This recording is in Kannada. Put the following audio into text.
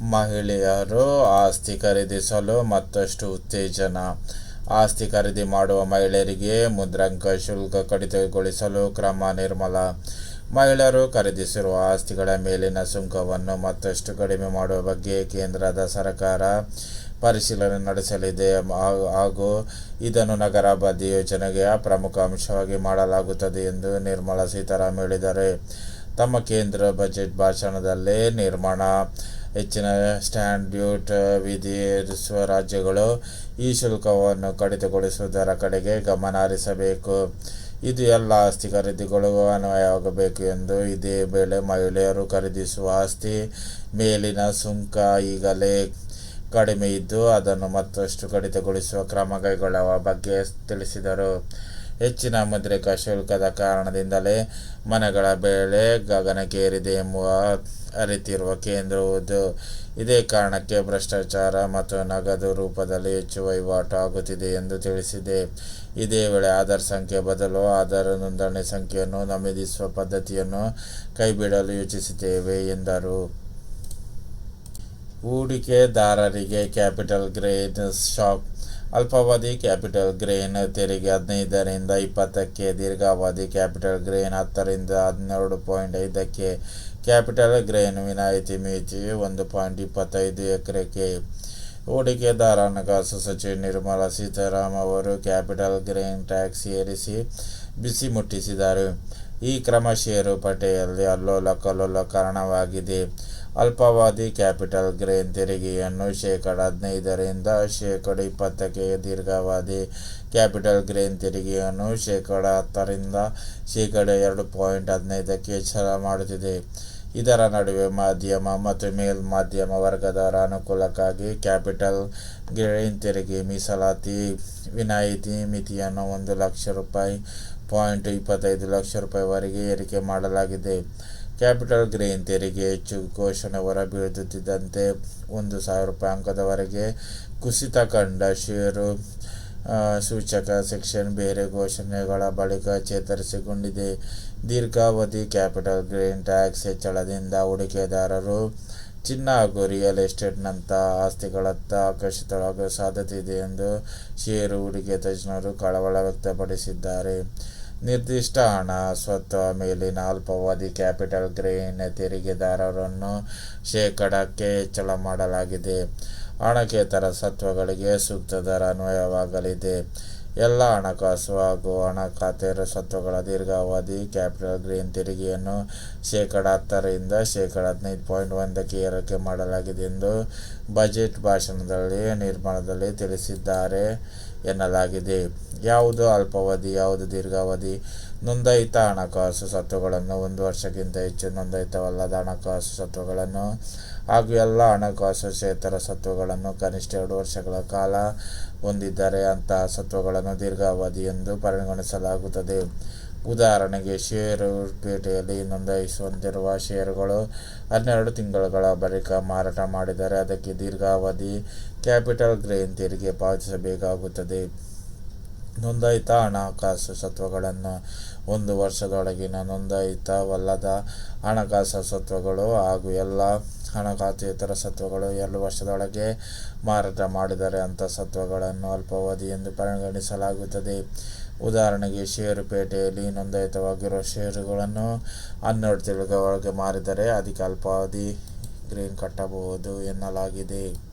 ಮಹಿಳೆಯರು ಆಸ್ತಿ ಖರೀದಿಸಲು ಮತ್ತಷ್ಟು ಉತ್ತೇಜನ. ಆಸ್ತಿ ಖರೀದಿ ಮಾಡುವ ಮಹಿಳೆಯರಿಗೆ ಮುದ್ರಾಂಕ ಶುಲ್ಕ ಕಡಿತಗೊಳಿಸಲು ಕ್ರಮ ನಿರ್ಮಲ. ಮಹಿಳೆಯರು ಖರೀದಿಸಿರುವ ಆಸ್ತಿಗಳ ಮೇಲಿನ ಸುಂಕವನ್ನು ಮತ್ತಷ್ಟು ಕಡಿಮೆ ಮಾಡುವ ಬಗ್ಗೆ ಕೇಂದ್ರದ ಸರ್ಕಾರ ಪರಿಶೀಲನೆ ನಡೆಸಲಿದೆ. ಹಾಗೂ ಇದನ್ನು ನಗರಾಭಿವೃದ್ಧಿ ಯೋಜನೆಗೆ ಪ್ರಮುಖ ಅಂಶವಾಗಿ ಮಾಡಲಾಗುತ್ತದೆ ಎಂದು ನಿರ್ಮಲಾ ಸೀತಾರಾಮ್ ಹೇಳಿದ್ದಾರೆ. ತಮ್ಮ ಕೇಂದ್ರ ಬಜೆಟ್ ಭಾಷಣದಲ್ಲಿ ನಿರ್ಮಾಣ ಹೆಚ್ಚಿನ ಸ್ಟ್ಯಾಂಡ್ ಡ್ಯೂಟ್ ವಿಧಿಸುವ ರಾಜ್ಯಗಳು ಈ ಶುಲ್ಕವನ್ನು ಕಡಿತಗೊಳಿಸುವುದರ ಕಡೆಗೆ ಗಮನ ಹರಿಸಬೇಕು ಇದು ಎಲ್ಲ ಆಸ್ತಿ ಖರೀದಿಗಳಿಗೂ ಅನ್ವಯವಾಗಬೇಕು ಎಂದು ಇದೇ ವೇಳೆ ಮಹಿಳೆಯರು ಖರೀದಿಸುವ ಆಸ್ತಿ ಮೇಲಿನ ಸುಂಕ ಈಗಲೇ ಕಡಿಮೆ ಇದ್ದು ಅದನ್ನು ಮತ್ತಷ್ಟು ಕಡಿತಗೊಳಿಸುವ ಕ್ರಮ ಕೈಗೊಳ್ಳುವ ಬಗ್ಗೆ ತಿಳಿಸಿದರು. ಹೆಚ್ಚಿನ ಮುದ್ರಿಕಾ ಶುಲ್ಕದ ಕಾರಣದಿಂದಲೇ ಮನೆಗಳ ಬೆಳೆ ಗಗನಕ್ಕೇರಿದೆ ಎಂಬುವ ಅರಿತಿರುವ ಕೇಂದ್ರವು ಇದೇ ಕಾರಣಕ್ಕೆ ಭ್ರಷ್ಟಾಚಾರ ಮತ್ತು ನಗದು ರೂಪದಲ್ಲಿ ಹೆಚ್ಚು ವಹಿವಾಟು ಆಗುತ್ತಿದೆ ಎಂದು ತಿಳಿಸಿದೆ. ಇದೇ ವೇಳೆ ಆಧಾರ್ ಸಂಖ್ಯೆ ಬದಲು ಆಧಾರ್ ನೋಂದಣಿ ಸಂಖ್ಯೆಯನ್ನು ನಮೂದಿಸುವ ಪದ್ಧತಿಯನ್ನು ಕೈಬಿಡಲು ಯೋಚಿಸುತ್ತೇವೆ, ಎಂದರು. ಹೂಡಿಕೆದಾರರಿಗೆ ಕ್ಯಾಪಿಟಲ್ ಗ್ರೇನ್ ಶಾಕ್ ಅಲ್ಪಾವಧಿ ಕ್ಯಾಪಿಟಲ್ ಗ್ರೇನ್ ತೆರಿಗೆ ಹದಿನೈದರಿಂದ ಇಪ್ಪತ್ತಕ್ಕೆ, ದೀರ್ಘಾವಧಿ ಕ್ಯಾಪಿಟಲ್ ಗ್ರೇನ್ ಹತ್ತರಿಂದ ಹನ್ನೆರಡು ಪಾಯಿಂಟ್ ಐದಕ್ಕೆ, ಕ್ಯಾಪಿಟಲ್ ಗ್ರೇನ್ ವಿನಾಯಿತಿ ಮಿತಿ ಒಂದು ಪಾಯಿಂಟ್ ಇಪ್ಪತ್ತೈದು ಎಕರೆಗೆ. ಹೂಡಿಕೆದಾರ, ಹಣಕಾಸು ಸಚಿವೆ ನಿರ್ಮಲಾ ಸೀತಾರಾಮ್ ಅವರು ಕ್ಯಾಪಿಟಲ್ ಗ್ರೇನ್ ಟ್ಯಾಕ್ಸ್ ಏರಿಸಿ ಬಿಸಿ ಮುಟ್ಟಿಸಿದರು ಈ ಕ್ರಮ ಷೇರು ಪೇಟೆಯಲ್ಲಿ ಅಲ್ಲೋಲ ಕಲ್ಲೋಲ ಕಾರಣವಾಗಿದೆ. ಅಲ್ಪಾವಧಿ ಕ್ಯಾಪಿಟಲ್ ಗ್ರೇನ್ ತೆರಿಗೆಯನ್ನು ಶೇಕಡ ಹದಿನೈದರಿಂದ ಶೇಕಡ ಇಪ್ಪತ್ತಕ್ಕೆ ದೀರ್ಘಾವಧಿ ಕ್ಯಾಪಿಟಲ್ ಗ್ರೇನ್ ತೆರಿಗೆಯನ್ನು ಶೇಕಡ ಹತ್ತರಿಂದ ಶೇಕಡ ಎರಡು ಪಾಯಿಂಟ್ ಹದಿನೈದಕ್ಕೆ ಹೆಚ್ಚಳ ಮಾಡುತ್ತಿದೆ. ಇದರ ನಡುವೆ ಮಾಧ್ಯಮ ಮತ್ತು ಮೇಲ್ ಮಾಧ್ಯಮ ವರ್ಗದವರ ಅನುಕೂಲಕ್ಕಾಗಿ ಕ್ಯಾಪಿಟಲ್ ಗ್ರೇನ್ ತೆರಿಗೆ ಮೀಸಲಾತಿ ವಿನಾಯಿತಿ ಮಿತಿಯನ್ನು ಒಂದು ಲಕ್ಷ ರೂಪಾಯಿ ಪಾಯಿಂಟ್ ಇಪ್ಪತ್ತೈದು ಲಕ್ಷ ರೂಪಾಯಿವರೆಗೆ ಏರಿಕೆ ಮಾಡಲಾಗಿದೆ. ಕ್ಯಾಪಿಟಲ್ ಗ್ರೇನ್ ತೆರಿಗೆ ಹೆಚ್ಚು ಘೋಷಣೆ ಹೊರಬೀಳುತ್ತಿದ್ದಂತೆ ಒಂದು ಸಾವಿರ ರೂಪಾಯಿ ಅಂಕದವರೆಗೆ ಕುಸಿತ ಕಂಡ ಷೇರು ಸೂಚಕ ಸೆಕ್ಷನ್ ಬೇರೆ ಘೋಷಣೆಗಳ ಬಳಿಕ ಚೇತರಿಸಿಕೊಂಡಿದೆ. ದೀರ್ಘಾವಧಿ ಕ್ಯಾಪಿಟಲ್ ಗ್ರೇನ್ ಟ್ಯಾಕ್ಸ್ ಹೆಚ್ಚಳದಿಂದ ಹೂಡಿಕೆದಾರರು ಚಿನ್ನ ಹಾಗೂ ರಿಯಲ್ ಎಸ್ಟೇಟ್ನಂಥ ಆಸ್ತಿಗಳತ್ತ ಆಕರ್ಷಿತವಾಗುವ ಸಾಧ್ಯತೆ ಇದೆ ಎಂದು ಷೇರು ಹೂಡಿಕೆ ತಜ್ಞರು ಕಳವಳ ವ್ಯಕ್ತಪಡಿಸಿದ್ದಾರೆ. ನಿರ್ದಿಷ್ಟ ಹಣ ಸ್ವತ್ತು ಮೇಲಿನ ಅಲ್ಪಾವಧಿ ಕ್ಯಾಪಿಟಲ್ ಗ್ರೇನ್ ತೆರಿಗೆದಾರರನ್ನು ಶೇಕಡಕ್ಕೆ ಹೆಚ್ಚಳ ಮಾಡಲಾಗಿದೆ. ಹಣಕೇತರ ಸತ್ವಗಳಿಗೆ ಸೂಕ್ತ ದರ ಅನ್ವಯವಾಗಲಿದೆ. ಎಲ್ಲ ಹಣಕಾಸು ಹಾಗೂ ಹಣಖಾತೆರ ಸ್ವತ್ತುಗಳ ದೀರ್ಘಾವಧಿ ಕ್ಯಾಪಿಟಲ್ ಗೇನ್ ತೆರಿಗೆಯನ್ನು ಶೇಕಡ ಹತ್ತರಿಂದ ಶೇಕಡ ಹದಿನೈದು ಪಾಯಿಂಟ್ ಒಂದಕ್ಕೆ ಏರಿಕೆ ಮಾಡಲಾಗಿದೆ ಎಂದು ಬಜೆಟ್ ಭಾಷಣದಲ್ಲಿ, ನಿರ್ಮಾಣದಲ್ಲಿ ತಿಳಿಸಿದ್ದಾರೆ ಎನ್ನಲಾಗಿದೆ. ಯಾವುದು ಅಲ್ಪಾವಧಿ, ಯಾವುದು ದೀರ್ಘಾವಧಿ? ನೋಂದಾಯಿತ ಹಣಕಾಸು ಸ್ವತ್ತುಗಳನ್ನು ಒಂದು ವರ್ಷಕ್ಕಿಂತ ಹೆಚ್ಚು ನೋಂದಾಯಿತವಲ್ಲದ ಹಣಕಾಸು ಸ್ವತ್ತುಗಳನ್ನು ಹಾಗೂ ಎಲ್ಲ ಹಣಕಾಸು ಕ್ಷೇತ್ರ ಸ್ವತ್ತುಗಳನ್ನು ಕನಿಷ್ಠ ಎರಡು ವರ್ಷಗಳ ಕಾಲ ಹೊಂದಿದ್ದರೆ ಅಂತಹ ಸ್ವತ್ತುಗಳನ್ನು ದೀರ್ಘಾವಧಿ ಎಂದು ಪರಿಗಣಿಸಲಾಗುತ್ತದೆ. ಉದಾಹರಣೆಗೆ, ಷೇರು ಪೇಟೆಯಲ್ಲಿ ನೋಂದಾಯಿಸುವಂತಿರುವ ಷೇರುಗಳು ಹನ್ನೆರಡು ತಿಂಗಳುಗಳ ಬಳಿಕ ಮಾರಾಟ ಮಾಡಿದರೆ ಅದಕ್ಕೆ ದೀರ್ಘಾವಧಿ ಕ್ಯಾಪಿಟಲ್ ಗ್ರೇನ್ ತೆರಿಗೆ ಪಾವತಿಸಬೇಕಾಗುತ್ತದೆ. ನೋಂದಾಯಿತ ಹಣಕಾಸು ಸತ್ವಗಳನ್ನು. ಒಂದು ವರ್ಷದೊಳಗಿನ ನೋಂದಾಯಿತವಲ್ಲದ ಹಣಕಾಸು ಸತ್ವಗಳು ಹಾಗೂ ಎಲ್ಲ ಹಣಕಾಸೇತರ ಸತ್ವಗಳು ಎರಡು ವರ್ಷದೊಳಗೆ ಮಾರಾಟ ಮಾಡಿದರೆ ಅಂಥ ಸತ್ವಗಳನ್ನು ಅಲ್ಪಾವಧಿ ಎಂದು ಪರಿಗಣಿಸಲಾಗುತ್ತದೆ. ಉದಾಹರಣೆಗೆ ಷೇರುಪೇಟೆಯಲ್ಲಿ ನೋಂದಾಯಿತವಾಗಿರುವ ಷೇರುಗಳನ್ನು ಹನ್ನೆರಡು ತಿಂಗಳ ಒಳಗೆ ಮಾರಿದರೆ, ಅದಕ್ಕೆ ಅಲ್ಪಾವಧಿ ಗ್ರೀನ್ ಕಟ್ಟಬಹುದು ಎನ್ನಲಾಗಿದೆ.